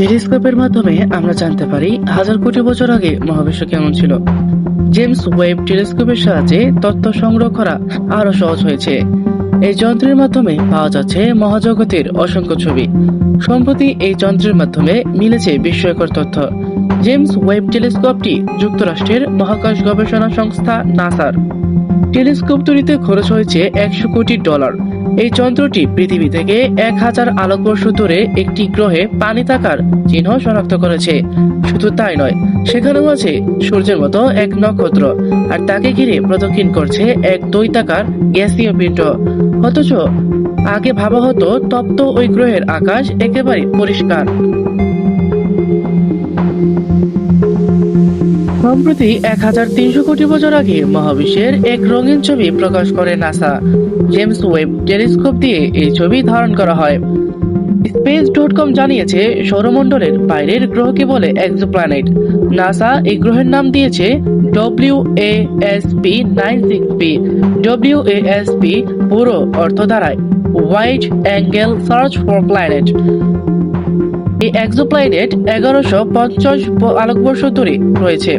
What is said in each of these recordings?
টেলিস্কোপের মাধ্যমে আমরা জানতে পারি হাজার কোটি বছর আগে মহাবিশ্ব কেমন ছিল। জেমস ওয়েব টেলিস্কোপের সাহায্যে তথ্য সংগ্রহ করা আরও সহজ হয়েছে। এই যন্ত্রের মাধ্যমে পাওয়া যাচ্ছে মহাজগতের অসংখ্য ছবি। সম্প্রতি এই যন্ত্রের মাধ্যমে মিলেছে বিস্ময়কর তথ্য। জেমস ওয়েব টেলিস্কোপটি যুক্তরাষ্ট্রের মহাকাশ গবেষণা সংস্থা নাসার। টেলিস্কোপ তৈরিতে খরচ হয়েছে একশো কোটি ডলার। এই যন্ত্রটি পৃথিবী থেকে এক হাজার আলোকবর্ষ দূরে একটি গ্রহে পানি থাকার চিহ্ন শনাক্ত করেছে। শুধু তাই নয়, সেখানেও আছে সূর্যের মতো এক নক্ষত্র, আর তাকে ঘিরে প্রদক্ষিণ করছে এক দৈতাকার গ্যাসীয় পিণ্ড। অথচ আগে ভাবা হতো তপ্ত ওই গ্রহের আকাশ একেবারে পরিষ্কার। সম্প্রতি এক হাজার তিনশো কোটি বছর আগে মহাবিশ্বের এক রঙিন ছবি প্রকাশ করে নাসা। জেমস ওয়েব টেলিস্কোপ দিয়ে এই ছবি ধারণ করা হয়। স্পেস ডট কম জানিয়েছে, সৌরমণ্ডলের বাইরের গ্রহকে বলে এক্সোপ্ল্যানেট। নাসা এই গ্রহের নাম দিয়েছে W A S P nine six P W A S P পুরো অর্থ দ্বারায় wide angle search for planet এই এক্সোপ্ল্যানেট এগারোশো পঞ্চাশ আলোকবর্ষ দূরে রয়েছে।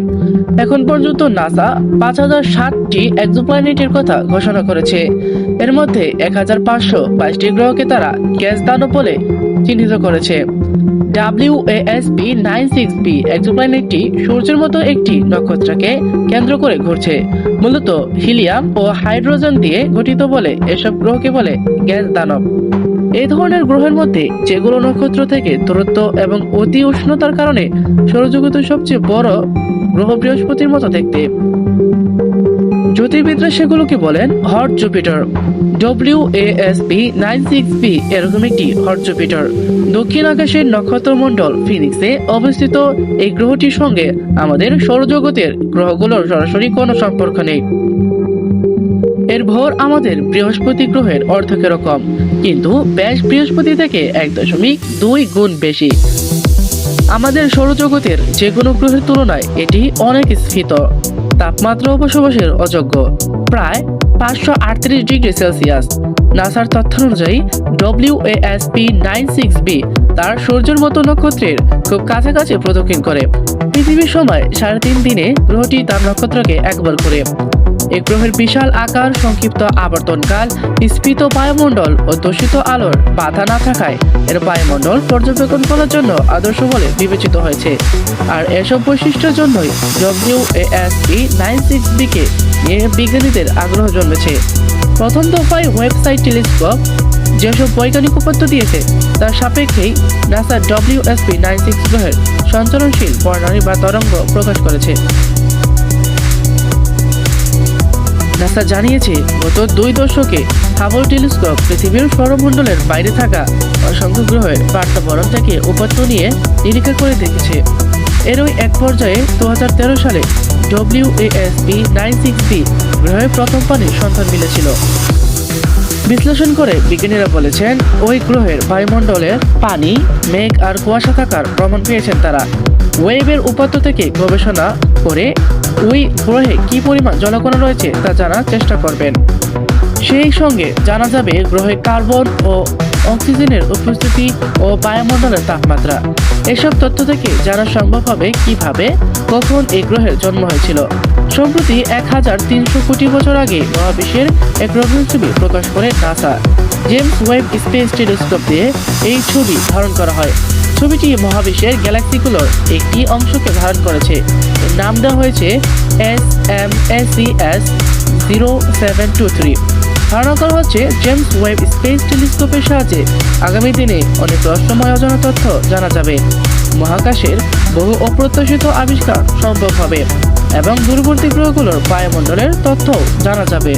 এখন পর্যন্ত নাসা পাঁচ হাজার ষাটটি এক্সোপ্ল্যানেটের কথা ঘোষণা করেছে। এর মধ্যে এক হাজার পাঁচশো বাইশটি গ্রহকে তারা গ্যাস দানব বলে চিহ্নিত করেছে। W S P nine six B এক্সোপ্ল্যানেটটি সূর্যের মতো একটি নক্ষত্রকে কেন্দ্র করে ঘুরছে। মূলত হিলিয়াম ও হাইড্রোজেন দিয়ে গঠিত বলে এসব গ্রহকে বলে গ্যাস দানব। এই ধরনের গ্রহের মধ্যে যেগুলো নক্ষত্র থেকে দূরত্ব এবং অতি উষ্ণতার কারণে সৌরজগতের সবচেয়ে বড় গ্রহ বৃহস্পতির মতো দেখতে। জ্যোতির্বিদরা সেগুলোকে বলেন hot Jupiter. W A S P nine six B এরকম একটি হট জুপিটার। দক্ষিণ আকাশের নক্ষত্রমণ্ডল ফিনিক্সে অবস্থিত এই গ্রহটির সঙ্গে আমাদের সৌরজগতের গ্রহগুলোর সরাসরি কোনো সম্পর্ক নেই। এর ভর আমাদের বৃহস্পতি গ্রহের অর্ধেকেরও কম কিন্তু ব্যাস বৃহস্পতি থেকে এক দশমিক দুই গুণ বেশি। আমাদের সৌরজগতের যে কোনো গ্রহের তুলনায় এটি অনেক স্ফীত তাপমাত্রা ও বসবাসের অযোগ্য। প্রায় পাঁচশো আটত্রিশ ডিগ্রি সেলসিয়াস। নাসার তথ্যানুযায়ী W A S P nine six B তার সূর্যের মতো নক্ষত্রের খুব কাছাকাছি প্রদক্ষিণ করে। পৃথিবীর সময় সাড়ে তিন দিনে গ্রহটি তার নক্ষত্রকে একবার ঘুরে। এই গ্রহের বিশাল আকার, সংক্ষিপ্ত আবর্তনকাল স্ফীত বায়ুমণ্ডল ও দূষিত আলোর বাধা না থাকায় এর বায়ুমণ্ডল পর্যবেক্ষণ করার জন্য আদর্শ বলে বিবেচিত হয়েছে। আর এসব বৈশিষ্ট্যের জন্যই W S P nine six বিকে নিয়ে বিজ্ঞানীদের আগ্রহ জন্মেছে। প্রথম দফায় ওয়েবসাইট টেলিস্কোপ যেসব বৈজ্ঞানিক উপাত্ত দিয়েছে, তার সাপেক্ষেই NASA W S P nine six গ্রহের সঞ্চালনশীল বর্ণালী বা তরঙ্গ প্রকাশ করেছে। নাসা জানিয়েছে, গত দুই দশকে হাবল টেলিস্কোপ পৃথিবীর সৌরমণ্ডলের বাইরে থাকা অসংখ্য গ্রহের বার্তাবরণ থেকে উপাত্ত নিয়ে নিরীক্ষা করে দেখেছে। এরই এক পর্যায়ে দু হাজার তেরো সালে W S B nine six B গ্রহের প্রথম পানির সন্ধান মিলেছিল। বিশ্লেষণ করে বিজ্ঞানীরা বলেছেন, ওই গ্রহের বায়ুমণ্ডলের পানি, মেঘ আর কুয়াশা থাকার প্রমাণ পেয়েছেন তারা। ওয়েবের উপাত্ত থেকে গবেষণা করে ওই গ্রহে কি পরিমাণ জলকণা রয়েছে তা জানার চেষ্টা করবেন। সেই সঙ্গে জানা যাবে গ্রহে কার্বন ও অক্সিজেনের উপস্থিতি ও বায়ুমণ্ডলের তাপমাত্রা। এসব তথ্য থেকে জানা সম্ভব হবে কীভাবে কখন এই গ্রহের জন্ম হয়েছিল। সম্প্রতি এক হাজার তিনশো কোটি বছর আগে মহাবিশ্বের এক রঙিন ছবি প্রকাশ করে NASA. James Webb space telescope দিয়ে এই ছবি ধারণ করা হয়। ছবিটি মহাবিশ্বের গ্যালাক্সিগুলোর একটি অংশকে ধারণ করেছে। নাম দেওয়া হয়েছে S M S C S zero seven two three ধারণা করা হচ্ছে জেমস ওয়েব স্পেস টেলিস্কোপের সাহায্যে। আগামী দিনে অনেক রহস্যময় অজানা তথ্য জানা যাবে। মহাকাশের বহু অপ্রত্যাশিত আবিষ্কার সম্ভব হবে এবং দূরবর্তী গ্রহগুলোর বায়ুমণ্ডলের তথ্যও জানা যাবে।